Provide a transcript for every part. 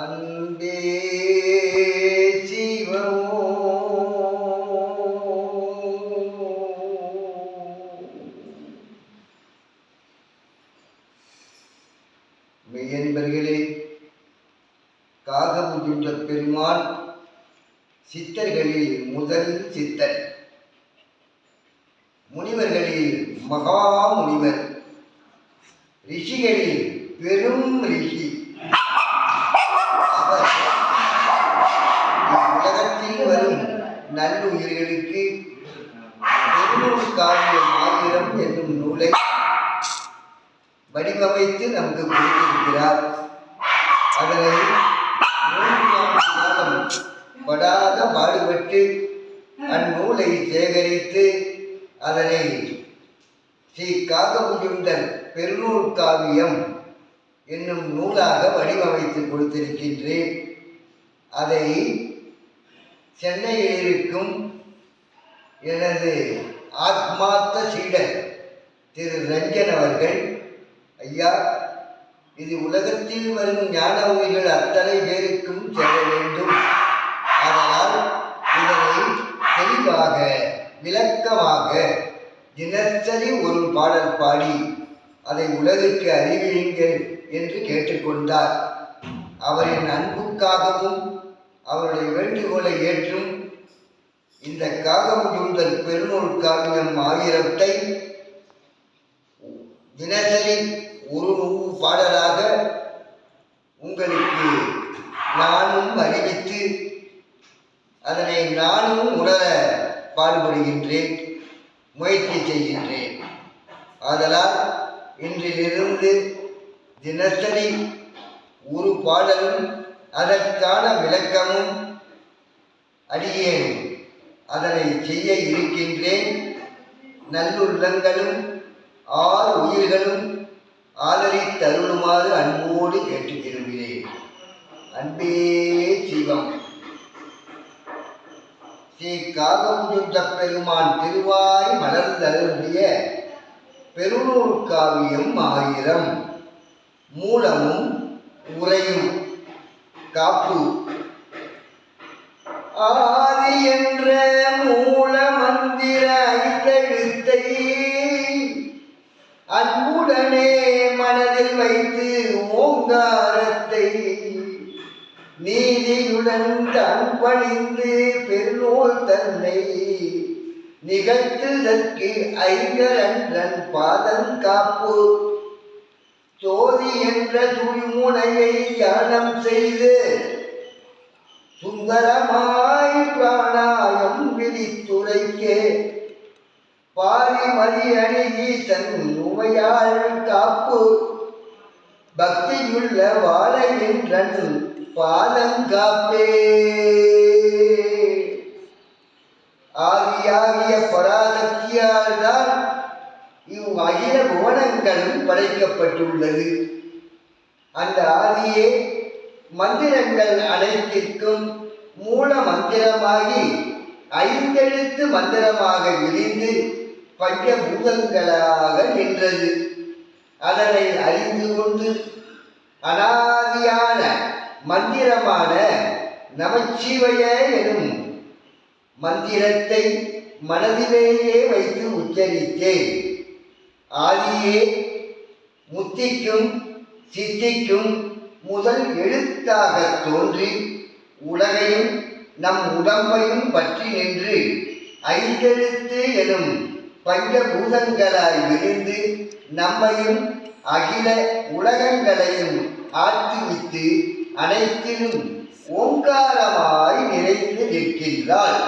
அன்பே சிவமோ. மெய்யன்பர்களே காகமுகின்ற பெருமான் சித்தர்களில் முதல் சித்தர். முனிவர்களில் மகா முனிவர். ரிஷிகளில் பெரும் ரிஷி அவர் உலகத்தில் வரும் நல்லுயிர்களுக்கு பெருநூல் காவியம் ஆயிரம் என்னும் நூலை வடிவமைத்து நமக்கு கொடுத்திருக்கிறார். அதனை மூன்று காலம் படாத பாடுபட்டு அந்நூலை சேகரித்து அதனை ஸ்ரீ காகபுஜுண்டர் பெருநூல் காவியம் என்னும் நூலாக வடிவமைத்து கொடுத்திருக்கின்றேன். அதை சென்னையில் இருக்கும் எனது ஆத்மார்த்த சீடர் திரு ரஞ்சன் அவர்கள் ஐயா இது உலகத்தில் வரும் ஞான உயிர்கள் அத்தனை பேருக்கும் செல்ல வேண்டும். அதனால் இதனை தெளிவாக விளக்கமாக தினசரி ஒரு பாடல் பாடி அதை உலகிற்கு அறிவியுங்கள் என்று கேட்டுக்கொண்டார். அவரின் அன்புக்காகவும் அவருடைய வேண்டுகோளை ஏற்றும் இந்த காகமுகிந்தல் பெருநூல் காவியம் ஆயிரத்தை தினசரி ஒரு நூறு பாடலாக உங்களுக்கு நானும் அறிவித்து அதனை நானும் உணர பாடுபடுகின்றேன் முயற்சி செய்கின்றேன். ஆதலால் இன்றிலிருந்து தினசரி ஒரு பாடலும் அதற்கான விளக்கமும் அடியேன். அதனை செய்ய இருக்கின்றேன். நல்லுள்ளங்களும் ஆறு உயிர்களும் ஆதரித்தருளுமாறு அன்போடு கேட்டுக்கொள்கிறேன் அன்பே சிவம் ஸ்ரீ காகமுஜுண்ட பெருமான் திருவாய் மலர்ந்தருளிய பெருநூல் காவியம் ஆயிரம். மூலமும் உரையும் காப்பு. ஆதி என்ற மூல மந்திர ஐந்தெழுத்தை அன்புடனே மனதில் வைத்து ஓங்காரத்தை நீதியுடன் தான் பணிந்து பெருநூல் தன்னை நிகழ்த்துதற்கு ஐங்கரன்றன் பாதம் காப்பு. ஜோதி என்ற துணிமுனையை தியானம் செய்து சுந்தரமாய் பிராணாயம் விரித்துரைக்கே பாரிமதி அணுகி தன் உமையாள் காப்பு பக்தியுள்ள வாழையின்றன் பாதம் காப்பே. ஆகியாகிய பராசக்தியால் தான் இவ் அகில புவனங்களும் படைக்கப்பட்டுள்ளது. அந்த ஆதியே மந்திரங்கள் அனைத்திற்கும் மூல மந்திரமாகி ஐந்தெழுத்து மந்திரமாக விரிந்து பஞ்சபூதங்களாக நின்றது. அதனை அறிந்து கொண்டு அனாதியான மந்திரமான நமச்சிவய எனும் மந்திரத்தை மனதிலேயே வைத்து உச்சரித்தேன். ஆதியே முத்திக்கும் சித்திக்கும் முதல் எழுத்தாக தோன்றி உலகையும் நம் உடம்பையும் பற்றி நின்று ஐந்தெழுத்து எனும் பஞ்சபூதங்களாய் விரிந்து நம்மையும் அகில உலகங்களையும் ஆற்றுவித்து அனைத்திலும் ஓங்காரமாய் நிறைந்து நிற்கின்றாள்.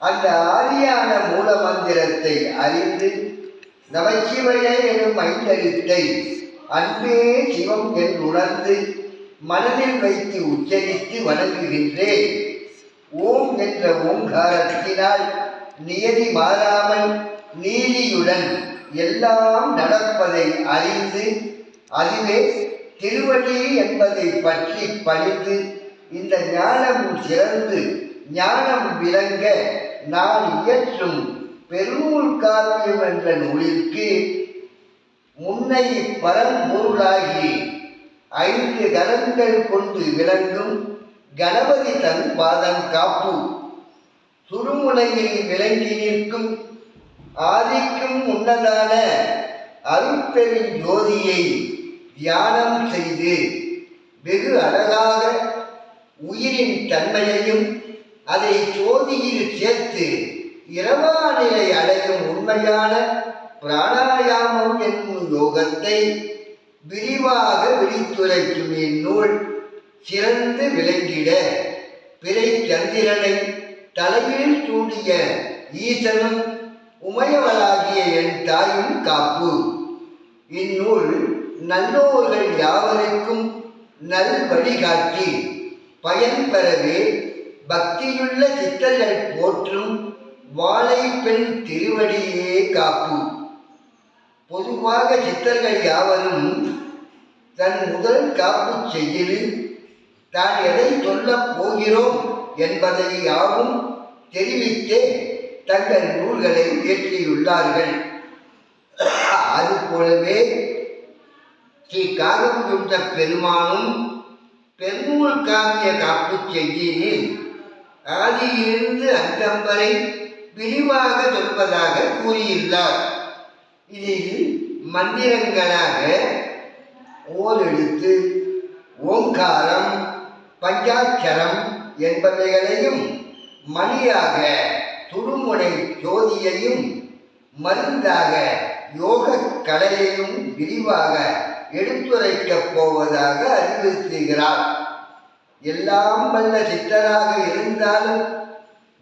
அந்த ஆரியான மூல மந்திரத்தை அறிந்து நமச்சிவய எனும் ஐந்தெழுத்தை அன்பே சிவம் என் உணர்ந்து மனதில் வைத்து உச்சரித்து வணங்குகின்றேன். ஓம் என்ற ஓங்காரத்தினால் நியதி மாறாமல் நீதியுடன் எல்லாம் நடப்பதை அறிந்து அதுவே திருவடி என்பதை பற்றி பணிந்து இந்த ஞானம் சிறந்து ஞானம் விளங்க நான் இயற்றும் பெருநூல் காவியம் என்ற நூலிற்கு முன்னை பரம்பொருளாகி ஐந்து கரங்கள் கொண்டு விளங்கும் கணபதி தன் பாதம் காப்பு. சுருமுனையில் விளங்கி நிற்கும் ஆதிக்கும் முன்னதான அருட்பெரும் ஜோதியை தியானம் செய்து வெகு அழகாக உயிரின் தன்மையையும் அதை ஜோதியில் சேர்த்து இரவா நிலை அடையும் உண்மையான பிராணாயாமம் என்னும் யோகத்தை விரிவாக விழித்துரைக்கும் இந்நூல் சிறந்து விளங்கிட பிறை சந்திரனை தலையில் சூடிய ஈசனும் உமையவளாகிய என் தாயும் காப்பு. இந்நூல் நல்லோர்கள் யாவருக்கும் நல் வழிகாட்டி பயன்பெறவே பக்தியுள்ள சித்தர்கள் போற்றும் வாழை பெண் திருவடியே காப்பு பொதுவாக சித்தர்கள் யாவரும் தன் முதல் காப்பு செய்யலில் தான் எதை சொல்லப் போகிறோம் என்பதை யாவும் தெரிவித்தே தங்கள் நூல்களை இயற்றியுள்ளார்கள். அதுபோலவே ஸ்ரீ காகபுருந்த பெருமானும் பெருநூல் காவிய காப்பு செய்தியில் ஆதியிலிருந்து அந்தம்பரை விரிவாக சொல்வதாக கூறியுள்ளார். இதில் மந்திரங்களாக ஓரெழுத்து ஓங்காரம் பஞ்சாட்சரம் என்பவைகளையும் மணியாக துடுமுனை ஜோதியையும் மருந்தாக யோக கலையையும் விரிவாக எடுத்துரைக்கப் போவதாக அறிவுறுத்துகிறார். எல்லாம் வல்ல சித்தராக இருந்தாலும்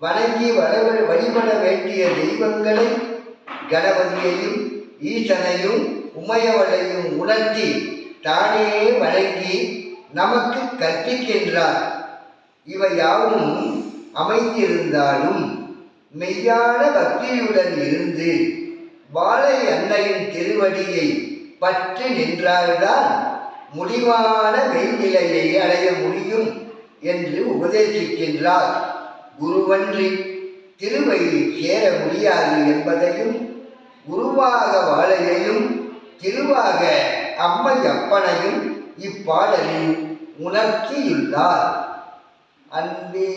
வணங்கி வழிபட வழிபட வேண்டிய தெய்வங்களை கணபதியையும் ஈசனையும் உமையவளையும் உணர்த்தி தானே வணங்கி நமக்கு கற்பிக்கின்றார். இவை யாவும் அமைந்திருந்தாலும் மெய்யான பக்தியுடன் இருந்து வாழை அன்னையின் திருவடியை பற்றி நின்றால்தான் முடிவான மெய்நிலையை அடைய முடியும் என்று உபதேசிக்கின்றார். குருவன்றி திருவையில் சேர முடியாது என்பதையும் குருவாக வாழையையும் திருவாக அம்மை அப்பனையும் இப்பாடலில் உணர்த்தியுள்ளார். அன்பே